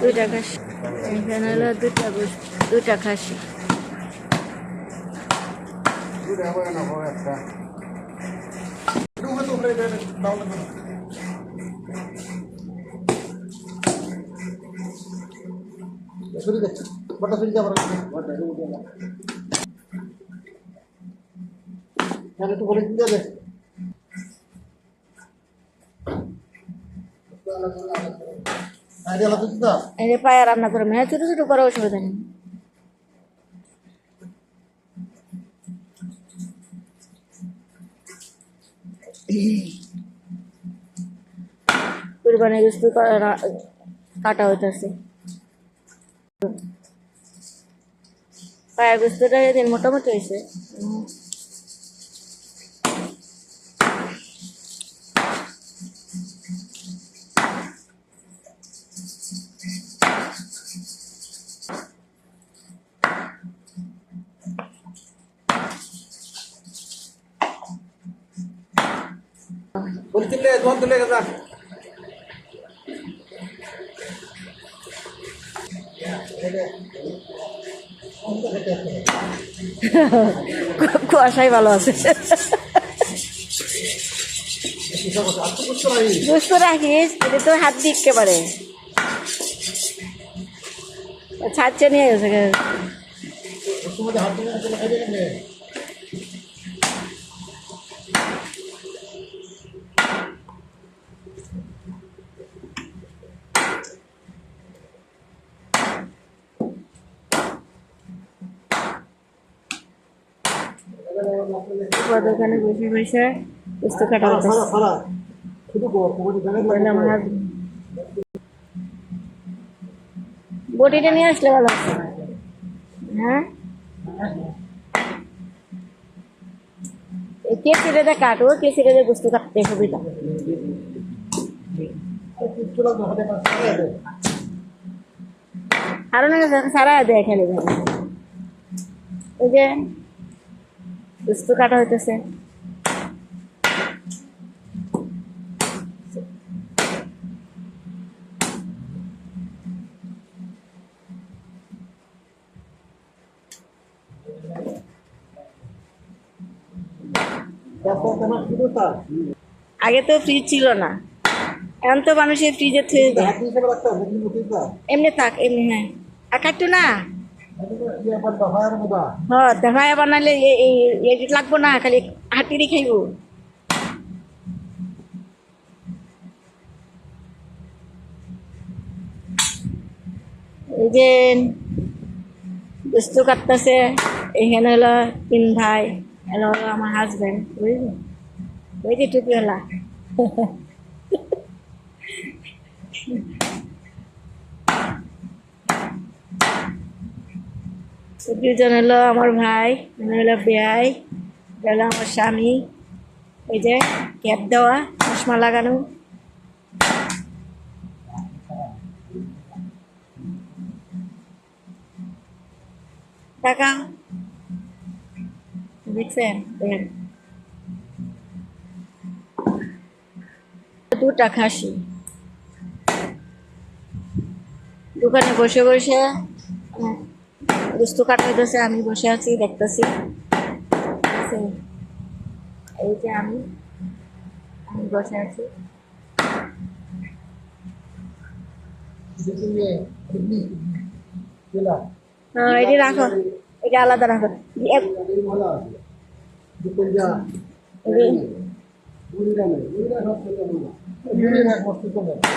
দুইটা খাসি। এখানে হলো দুটা দুটা খাসি। একটু বলে দিতে হবে। পায়া রান্না করে নেই। কাটা হইতেছে। পায়া গুস্তুটা এদিন মোটামুটি হয়েছে বলছিলে জোয়ান তুলে গেছে। কুয়াশাই ভালো আছে। বুঝতে রাখিস এটা তো হাত দিকতে পারে ছাড়ছে নিয়ে গেছে। গে। বসে বসে কাটা আমার বটিটা নিয়ে আসলে ভালো হ্যাঁ? এই কেসিটা দিয়ে কাটো কেসিটা দিয়ে বুঝতে কাটতে চলে আরও না সারা দেয় খেলে এই যে বুঝতে কাটা হইতেছে। আগে তো ফ্রিজ ছিল না। এখন তো মানুষের ফ্রিজে এমনি থাক এমনি হ্যাঁ। আর কাটতো না। হয় দেখায় বানালে না, খালি হাতিরি খাইব। এই যে বস্তু কাটতেছে এখানে হলো তিন ভাই হলো আমার হাজবেন্ড বুঝলি ওই যে হলা? দুজন হলো আমার ভাই মানে হলো বেয়াই হলো আমার স্বামী। এই যে ক্যাপ দেওয়া, চশমা লাগানো। টাকা। দেখছেন? দুটা খাসি দোকানে বসে বসে গুস্তু কাটা হইতেছে, আমি বসে আছি, দেখতেছি। এই যে আমি আমি বসে আছি। হ্যাঁ এটি আলাদা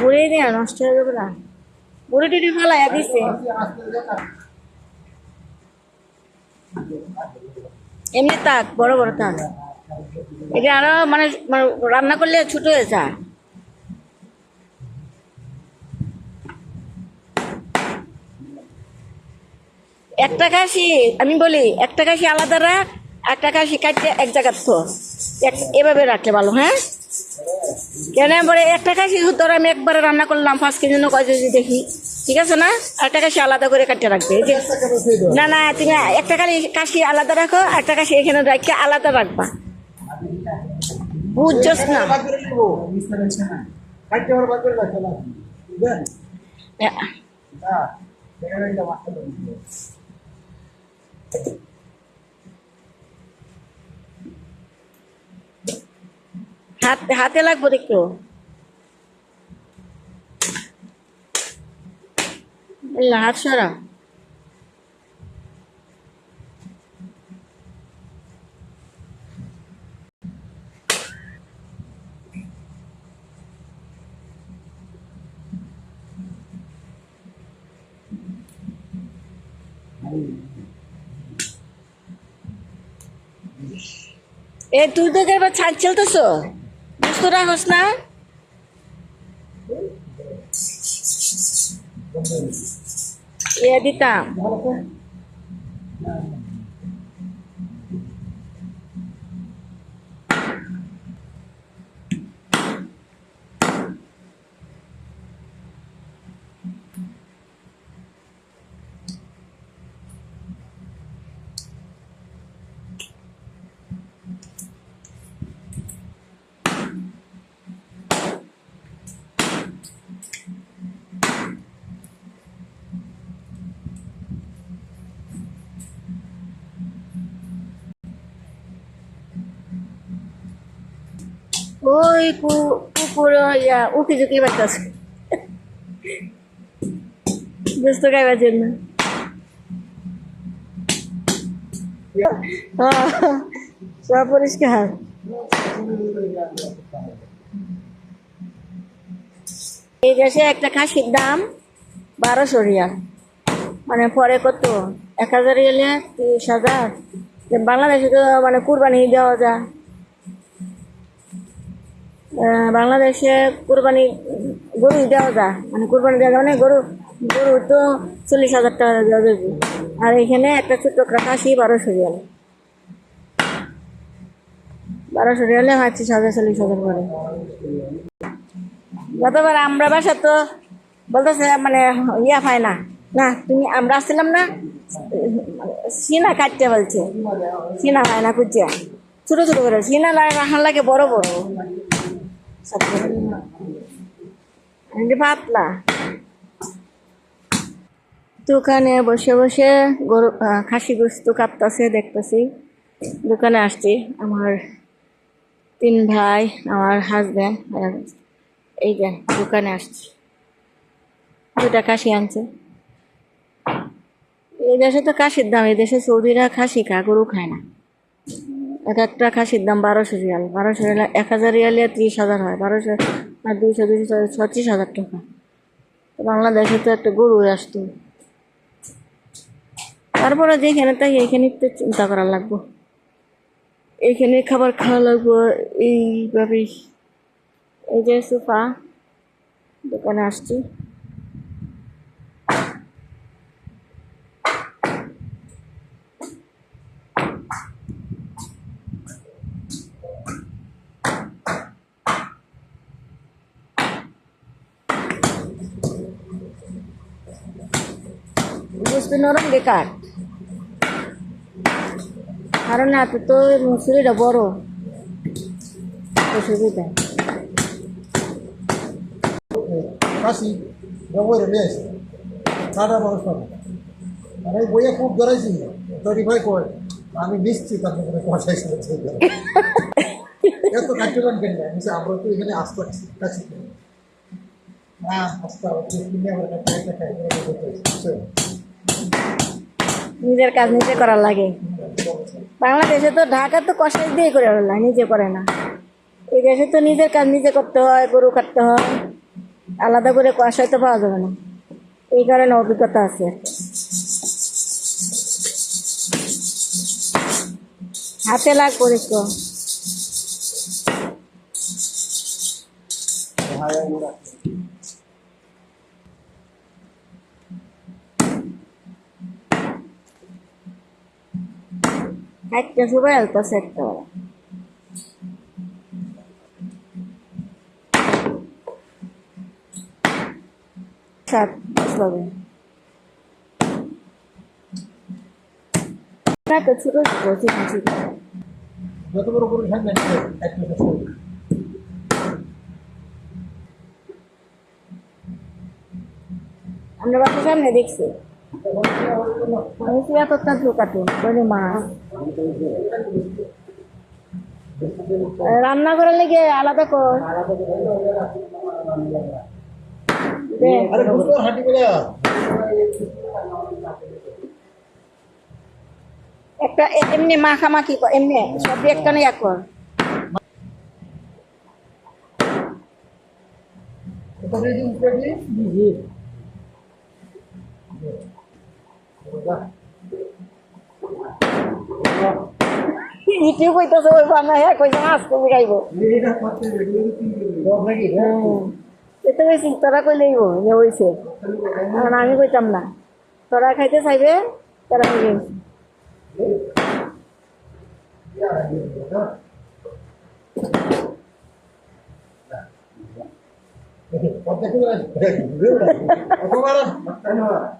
বুড়ি দিয়ে নষ্ট হয়ে যাবে না। বুড়ি টুড়ি ফেলাই দিচ্ছে আস্তে দেখা এমনি তাক বড় বড় তাক এটা আরও মানে মানে রান্না করলে ছোট হয়ে যায়। একটা কাশি আমি বলি, একটা কাশি আলাদা রাখ, একটা কাশি কাটতে এক জায়গার তো এভাবে রাখলে ভালো হ্যাঁ? কেন বলে, একটা কাশি ধর আমি একবারে রান্না করলাম, ফার্স্ট কেজি কয় কেজি দেখি? ঠিক আছে না? একটা কাশি আলাদা করে কাটতে রাখবে না না, তুমি একটা কালি কাশি আলাদা রাখো, একটা কাশি এখানে রাখে আলাদা রাখবা। বুঝছস না? ভাগ করে নিবো কাটতে আমার ভাগ করে রাখতে না বুঝলেন হ্যাঁ এখানে এটা মাথা দেবো হাত হাতে লাগবো একটু হাত এ তুই তো এবার ছাড় চলতেছ বুঝতে রাখস না? ইয়ে দিতাম ওই কুকুর ইয়া উকি ঝুঁকি বাচ্চাছে বুঝতে গাইবার জন্য সব পরিষ্কার এই দেশে একটা খাসির দাম বারোশো রিয়াল মানে পরে কত এক হাজার রিয়ালে তিরিশ হাজার বাংলাদেশে তো মানে কুরবানি দেওয়া যায় বাংলাদেশে কোরবানি গরু দেওয়া যায়। মানে কোরবানি দেওয়া যায় মানে গরু গরু তো চল্লিশ হাজার টাকা দেওয়া যাবে। আর এখানে একটা ছোট্ট কাশি বারোশো রিয়াল। বারোশো রিয়ালে পঁচিশ হাজার, চল্লিশ হাজার করে। গতবার আমরা বাসা তো বলতেছে মানে ইয়া পায় না। না, তুমি, আমরা আসছিলাম না, সিনা কাটতে বলছে। সিনা হয় না কুচিয়া ছোট ছোট করে। সিনা রাখার লাগে বড় বড়। পাতলা। দোকানে বসে বসে গরু খাসি গোস্ত কাটতেছে দেখতেছি। দোকানে আসছি, আমার তিন ভাই, আমার হাজব্যান্ড এই যে দোকানে আসছি। দুটা খাসি আনছে। এই দেশে তো খাসির দাম, এই দেশে সৌদিরা খাসি খায় গরু খায় না। এক একটা খাসির দাম বারোশো রিয়াল। বারোশো রিয়াল এক হাজার রিয়ালে ত্রিশ হাজার হয়। বারোশো আর দুইশো দুইশো ছত্রিশ হাজার টাকা। তো বাংলাদেশে তো একটা গরু আসতো। তারপরে যেখানে তাই এইখানে তো চিন্তা করা লাগবো। এইখানে খাবার খাওয়া লাগবো এইভাবেই। এই যে সোফা, দোকানে আসছি। বুঝতে নরম, বেকার। কারণ এত তো মুসুরিটা বড়। অসুবিধা কাশি, ব্যবহারে নিয়ে আসে সাড়ে বারোশো টাকা আর এই বইয়ে খুব ধরাইছি তৈরি ভাই কয়, আমি নিশ্চিত আপনি কোনো পয়সা হিসেবে চলবে এত কাটতে কেন? আমরা তো এখানে আসতে কাছি না, আসতে হবে নিজের কাজ নিজে করার লাগে। বাংলাদেশে তো ঢাকা তো কষাই দিয়ে করে না নিজে করে না। এই দেশে তো নিজের কাজ নিজে করতে হয়, গরু কাটতে হয়। আলাদা করে কষাই তো পাওয়া যাবে না। এই কারণে অভিজ্ঞতা আছে। হাতে লাগ পরিষ্ক একটা সাত পাবে না তো ছোট যত বড় না এক আমরা বাসার সামনে দেখছি আমি সিয়া করতাম কার্টুন করে মাছ রান্না করার লেগে আলাদা কর একটা এমনি মাখামাখি কর এমনি সব একটা নিয়ে কর। ইটিও কইতেছে ওই বানা হ্যাঁ কইছে মাছ তুমি খাইব এটা বেশি তোরা কইলেই যে হইছে কারণ আমি কইতাম না। তোরা খাইতে চাইবে তারা হইবে রান্না করব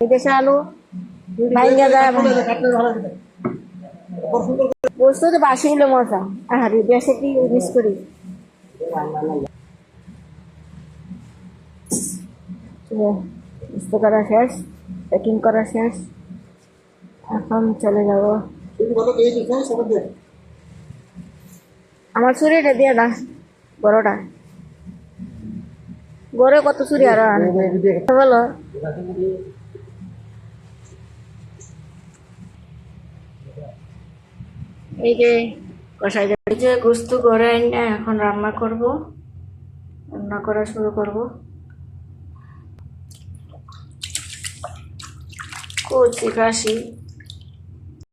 এই দেশে আলু বস্তু তো বাসি মজা আর দেশে কি মিস করি করা শেষ প্যাকিং করা শেষ এখন চলে যাব আমার ছুরিটা দিয়ে না বড়টা বড় কত ছুরি আরও আনবে বলো। এই যে কষাই এই যে গোস্ত ঘরে এনে এখন রান্না করব। রান্না করা শুরু করব। কচি খাসি।